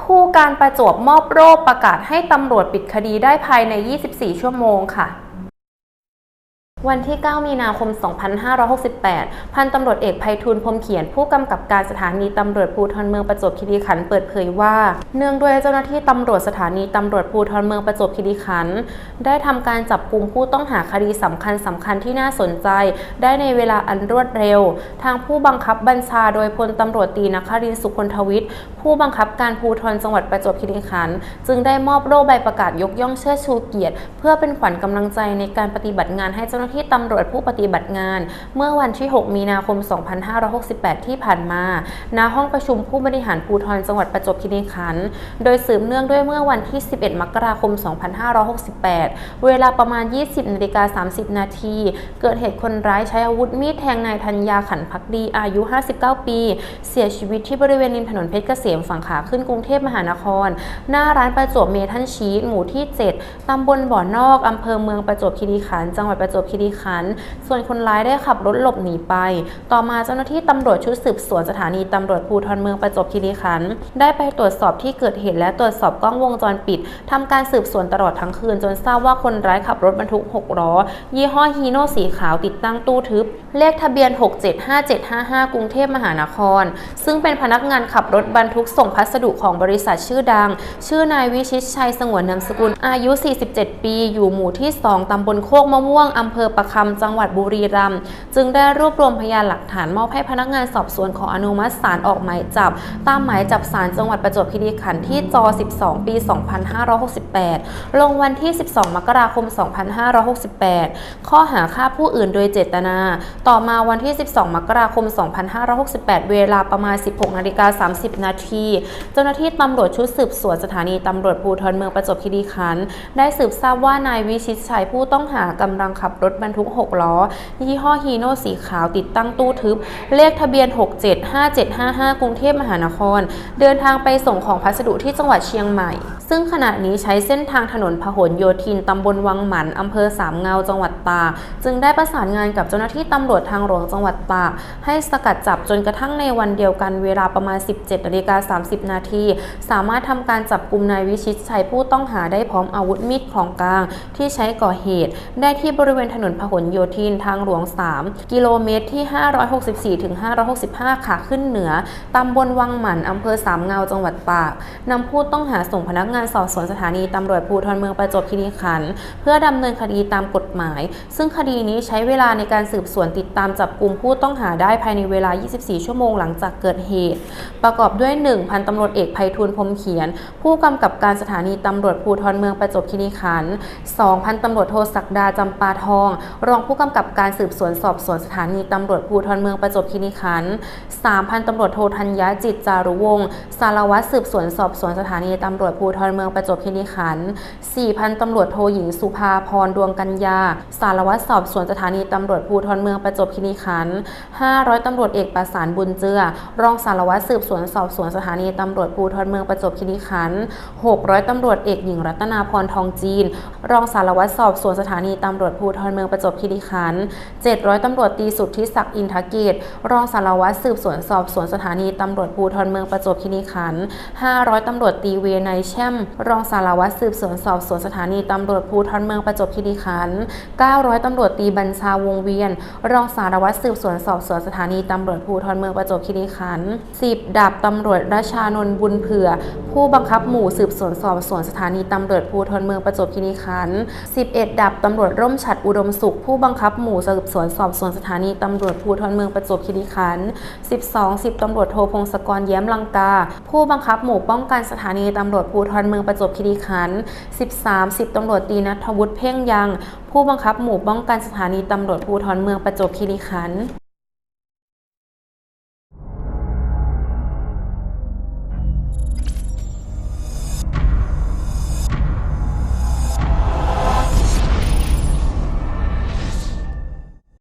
ผู้การประจวบมอบโรคประกาศให้ตำรวจปิดคดีได้ภายใน 24 ชั่วโมงค่ะ วันที่ 9 มีนาคม 2568 พันตำรวจเอกไพฑูรย์พรมเขียน ผู้กำกับการสถานีตำรวจภูธรเมืองประจวบคีรีขันธ์เปิดเผยว่า เนื่องด้วยเจ้าหน้าที่ตำรวจสถานีตำรวจภูธรเมืองประจวบคีรีขันธ์ได้ทำการจับกลุ่มผู้ต้องหาคดีสำคัญสำคัญที่น่าสนใจ ได้ในเวลาอันรวดเร็ว ทางผู้บังคับบัญชาโดยพลตำรวจตีนครินทร์สุคนทวิทย์ผู้บังคับการภูธรจังหวัดประจวบคีรีขันธ์จึงได้มอบโล่ใบประกาศยกย่องเชิดชูเกียรติ เพื่อเป็นขวัญกำลังใจในการปฏิบัติงานให้เจ้าหน้าที่ตำรวจผู้ปฏิบัติงาน เมื่อวันที่ 6 มีนาคม 2568 ที่ผ่านมา ณ ห้องประชุมผู้บริหารภูธรจังหวัดประจวบคีรีขันธ์ โดยสืบเนื่องด้วยเมื่อวันที่ 11 มกราคม 2568 เวลาประมาณ 20นาฬิกา30 นาที เกิดเหตุคนร้ายใช้อาวุธมีดแทงนายธัญญาขันพักดีอายุ 59 ปี เสียชีวิตที่บริเวณริมถนนเพชรเกษมฝั่งขาขึ้นกรุงเทพมหานคร หน้าร้านประจวบเมทัลชีสหมู่ที่ 7 ตำบลบ่อนอกอำเภอเมืองประจวบคีรีขันธ์ จังหวัดประจวบคีรีขันธ์ส่วนคนร้ายได้ขับรถหลบหนีไป ต่อมาเจ้าหน้าที่ตำรวจชุดสืบสวนสถานีตำรวจภูธรเมืองประจวบคีรีขันธ์ได้ไปตรวจสอบที่เกิดเหตุและตรวจสอบกล้องวงจรปิดทำการสืบสวนตลอดทั้งคืน จนทราบว่าคนร้ายขับรถบรรทุก 6 ล้อ ยี่ห้อฮีโน่สีขาวติดตั้งตู้ทึบ เลขทะเบียน 675755 กรุงเทพมหานคร ซึ่งเป็นพนักงานขับรถบรรทุกส่งพัสดุของบริษัทชื่อดัง ชื่อนายวิชิตชัยสงวนนามสกุลอายุ 47 ปี อยู่หมู่ที่ 2 ตำบลโคกมะม่วงอำเภอประคำจังหวัดบุรีรัมย์จึงได้รวบรวมพยานหลักฐานมอบให้พนักงานสอบสวนขออนุมัติศาลออกหมายจับ ตามหมายจับศาลจังหวัดประจวบคีรีขันธ์ที่จอ12 ปี 2568 ลงวันที่ 12 มกราคม 2568 ข้อหาฆ่าผู้อื่นโดยเจตนา ต่อมาวันที่ 12 มกราคม 2568 เวลาประมาณ 16นาฬิกา30 นาที เจ้าหน้าที่ตำรวจชุดสืบสวนสถานีตำรวจภูธรเมืองประจวบคีรีขันธ์ได้สืบทราบว่านายวิชิตชัยผู้ต้องหากำลังขับรถบรรทุก 6 ล้อ ยี่ห้อฮีโน่สีขาวติดตั้งตู้ทึบ เลขทะเบียน 675755 กรุงเทพมหานคร เดินทางไปส่งของพัสดุที่จังหวัดเชียงใหม่ ซึ่งขณะนี้ใช้เส้นทางถนนพหลโยธินตำบลวังหมันอำเภอสามเงาจังหวัดตากจึงได้ประสานงานกับเจ้าหน้าที่ตำรวจทางหลวงจังหวัดตากให้สกัดจับจนกระทั่งในวันเดียวกันเวลาประมาณ 17นาฬิกา30 นาทีสามารถทำการจับกลุ่มนายวิชิตชัยผู้ต้องหาได้พร้อมอาวุธมีดของกลางที่ใช้ก่อเหตุ ได้ที่บริเวณถนนพหลโยธินทางหลวง 3 กิโลเมตรที่ 564ถึง565 ขาขึ้นเหนือ ตำบลวังหมันอำเภอสามเงาจังหวัดตากนำผู้ต้องหาส่งพนักงานสอบสวนสถานีตำรวจภูธรเมืองประจวบคีรีขันธ์เพื่อดำเนินคดีตามกฎหมาย ซึ่งคดีนี้ใช้เวลาในการสืบสวนติดตามจับกลุ่มผู้ต้องหาได้ภายในเวลา 24 ชั่วโมงหลังจากเกิดเหตุ ประกอบด้วย 1. พันตำรวจเอกไพฑูรย์พรมเขียน ผู้กำกับการสถานีตำรวจภูธรเมืองประจวบคีรีขันธ์ 2. พันตำรวจโทศักดาจำปาทองรองผู้กำกับการสืบสวนสอบสวนสถานีตำรวจภูธรเมืองประจวบคีรีขันธ์ 3. พันตำรวจโทธัญญาจิตจารุวงศ์สารวัตรสืบสวนสอบสวนสถานีตำรวจภูธรเมืองประจวบคีรีขันธ์ 4. พันตำรวจโทหญิงสุภาพรดวงกัญญา สารวัตรสอบสวนสถานีตำรวจภูธรเมืองประจวบคีรีขันธ์500ตำรวจเอกประสานบุญเจือ รองสารวัตรสืบสวนสอบสวนสถานีตำรวจภูธรเมืองประจวบคีรีขันธ์600ตำรวจเอกหญิงรัตนาพรทองจีน รองสารวัตรสอบสวนสถานีตำรวจภูธรเมืองประจวบคีรีขันธ์700ตำรวจตีสุทธิศักดิ์อินทเกตรองสารวัตรสืบสวนสอบสวนสถานีตำรวจภูธรเมืองประจวบคีรีขันธ์500ตำรวจตีเวนายแช่ม รองสารวัตรสืบสวนสอบสวนสถานีตำรวจภูธรเมืองประจวบคีรีขันธ์900ตำรวจตีบัญชาวงเวียน รองสารวัตรสืบสวนสอบสวนสถานีตำรวจภูธรเมืองประจวบคีรีขันธ์10ดาบตำรวจราชานนท์บุญเผื่อ ผู้บังคับหมู่สืบสวนสอบสวนสถานีตำรวจภูธรเมืองประจวบคีรีขันธ์11ดาบตำรวจร่มฉัดอุดมสุข ผู้บังคับหมู่สืบสวนสอบสวนสถานีตำรวจภูธรเมืองประจวบคีรีขันธ์ 12 10ตำรวจโทพงศกรแย้มลังกา ผู้บังคับหมู่ป้องกันสถานีตำรวจภูธรเมืองประจวบคีรีขันธ์ 13 10ตำรวจตีนัทวุฒิเพ่งยัง ผู้บังคับหมู่ป้องกันสถานีตำรวจภูธรเมืองประจวบคีรีขันธ์